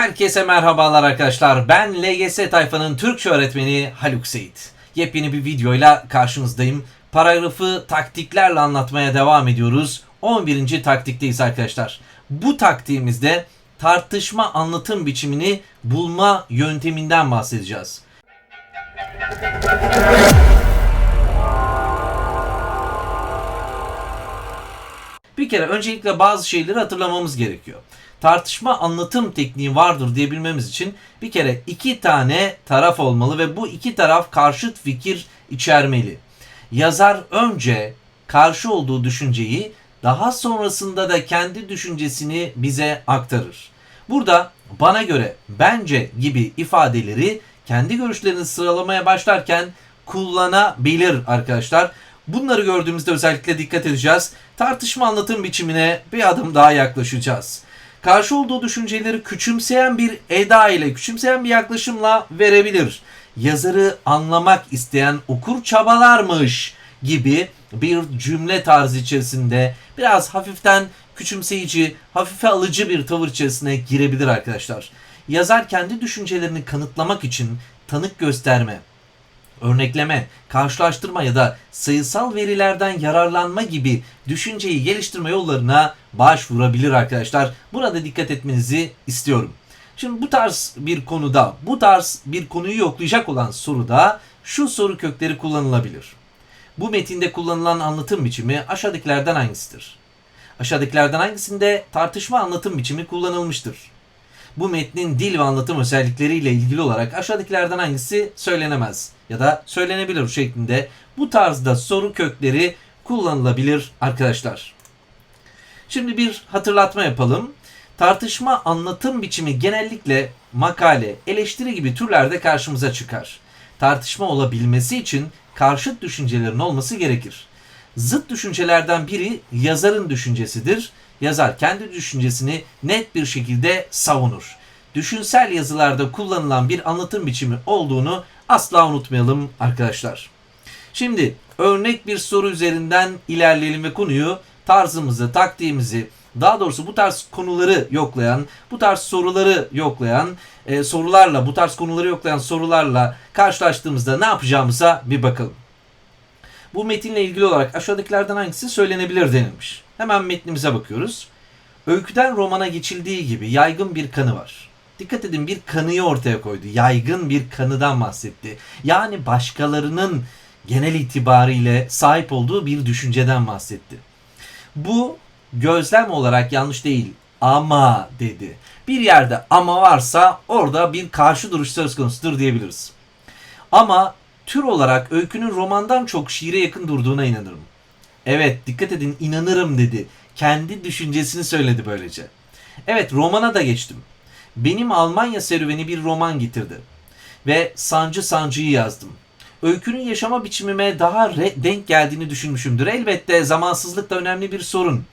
Herkese merhabalar arkadaşlar. Ben LGS tayfanın Türkçe öğretmeni Haluk Seyit. Yepyeni bir videoyla karşınızdayım. Paragrafı taktiklerle anlatmaya devam ediyoruz. 11. taktikteyiz arkadaşlar. Bu taktiğimizde tartışma anlatım biçimini bulma yönteminden bahsedeceğiz. Bir kere öncelikle bazı şeyleri hatırlamamız gerekiyor. Tartışma anlatım tekniği vardır diyebilmemiz için bir kere iki tane taraf olmalı ve bu iki taraf karşıt fikir içermeli. Yazar önce karşı olduğu düşünceyi daha sonrasında da kendi düşüncesini bize aktarır. Burada bana göre bence gibi ifadeleri kendi görüşlerini sıralamaya başlarken kullanabilir arkadaşlar. Bunları gördüğümüzde özellikle dikkat edeceğiz. Tartışma anlatım biçimine bir adım daha yaklaşacağız. Karşı olduğu düşünceleri küçümseyen bir eda ile, küçümseyen bir yaklaşımla verebilir. Yazarı anlamak isteyen okur çabalarmış gibi bir cümle tarzı içerisinde biraz hafiften küçümseyici, hafife alıcı bir tavır içerisine girebilir arkadaşlar. Yazar kendi düşüncelerini kanıtlamak için tanık gösterme, örnekleme, karşılaştırma ya da sayısal verilerden yararlanma gibi düşünceyi geliştirme yollarına başvurabilir arkadaşlar. Burada dikkat etmenizi istiyorum. Şimdi bu tarz bir konuda, bu tarz bir konuyu yoklayacak olan soruda şu soru kökleri kullanılabilir. Bu metinde kullanılan anlatım biçimi aşağıdakilerden hangisidir? Aşağıdakilerden hangisinde tartışma anlatım biçimi kullanılmıştır? Bu metnin dil ve anlatım özellikleriyle ilgili olarak aşağıdakilerden hangisi söylenemez ya da söylenebilir şeklinde bu tarzda soru kökleri kullanılabilir arkadaşlar. Şimdi bir hatırlatma yapalım. Tartışma anlatım biçimi genellikle makale, eleştiri gibi türlerde karşımıza çıkar. Tartışma olabilmesi için karşıt düşüncelerin olması gerekir. Zıt düşüncelerden biri yazarın düşüncesidir yazar kendi düşüncesini net bir şekilde savunur. Düşünsel yazılarda kullanılan bir anlatım biçimi olduğunu asla unutmayalım arkadaşlar. Şimdi örnek bir soru üzerinden ilerleyelim ve konuyu tarzımızı, taktiğimizi, daha doğrusu bu tarz konuları yoklayan, bu tarz soruları yoklayan, e, sorularla, bu tarz konuları yoklayan sorularla karşılaştığımızda ne yapacağımıza bir bakalım. Bu metinle ilgili olarak aşağıdakilerden hangisi söylenebilir denilmiş. Hemen metnimize bakıyoruz. Öyküden romana geçildiği gibi yaygın bir kanı var. Dikkat edin bir kanıyı ortaya koydu. Yaygın bir kanıdan bahsetti. Yani başkalarının genel itibariyle sahip olduğu bir düşünceden bahsetti. Bu gözlem olarak yanlış değil ama dedi. Bir yerde ama varsa orada bir karşı duruş söz konusudur diyebiliriz. Ama tür olarak öykünün romandan çok şiire yakın durduğuna inanırım. Evet dikkat edin inanırım dedi. Kendi düşüncesini söyledi böylece. Evet romana da geçtim. Benim Almanya serüveni bir roman getirdi. Ve Sancı Sancı'yı yazdım. Öykünün yaşama biçimime daha denk geldiğini düşünmüşümdür. Elbette zamansızlık da önemli bir sorun.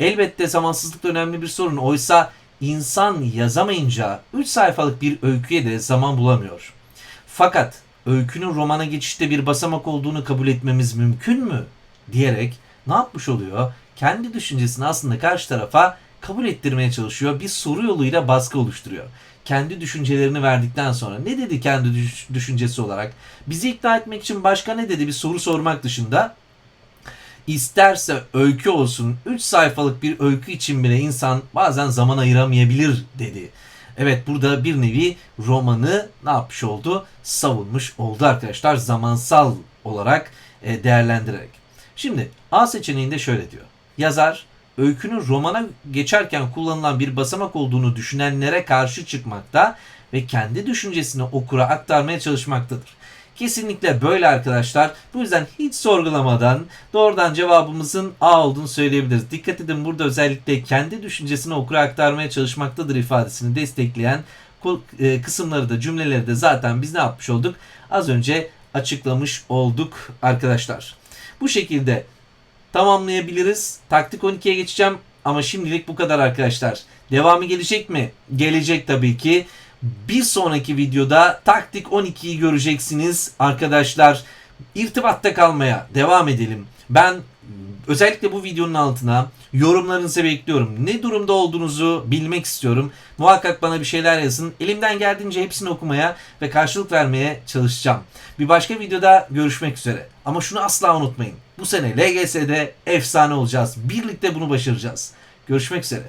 Elbette zamansızlık da önemli bir sorun. Oysa insan yazamayınca 3 sayfalık bir öyküye de zaman bulamıyor. Fakat öykünün romana geçişte bir basamak olduğunu kabul etmemiz mümkün mü? diyerek ne yapmış oluyor? Kendi düşüncesini aslında karşı tarafa kabul ettirmeye çalışıyor. Bir soru yoluyla baskı oluşturuyor. Kendi düşüncelerini verdikten sonra ne dedi kendi düş- düşüncesi olarak? Bizi ikna etmek için başka ne dedi bir soru sormak dışında isterse öykü olsun 3 sayfalık bir öykü için bile insan bazen zaman ayıramayabilir dedi. Evet burada bir nevi romanı ne yapmış oldu? Savunmuş oldu arkadaşlar zamansal olarak e, değerlendirerek. Şimdi A seçeneğinde şöyle diyor. Yazar öykünün romana geçerken kullanılan bir basamak olduğunu düşünenlere karşı çıkmakta ve kendi düşüncesini okura aktarmaya çalışmaktadır. Kesinlikle böyle arkadaşlar. Bu yüzden hiç sorgulamadan doğrudan cevabımızın A olduğunu söyleyebiliriz. Dikkat edin burada özellikle kendi düşüncesini okura aktarmaya çalışmaktadır ifadesini destekleyen e, kısımları da cümleleri de zaten biz ne yapmış olduk? Az önce açıklamış olduk arkadaşlar. Bu şekilde tamamlayabiliriz. Taktik 12'ye geçeceğim ama şimdilik bu kadar arkadaşlar. Devamı gelecek mi? Gelecek tabii ki. Bir sonraki videoda taktik 12'yi göreceksiniz arkadaşlar. İrtibatta kalmaya devam edelim. Ben Özellikle bu videonun altına yorumlarınızı bekliyorum. Ne durumda olduğunuzu bilmek istiyorum. Muhakkak bana bir şeyler yazın. Elimden geldiğince hepsini okumaya ve karşılık vermeye çalışacağım. Bir başka videoda görüşmek üzere. Ama şunu asla unutmayın. Bu sene LGS'de efsane olacağız. Birlikte bunu başaracağız. Görüşmek üzere.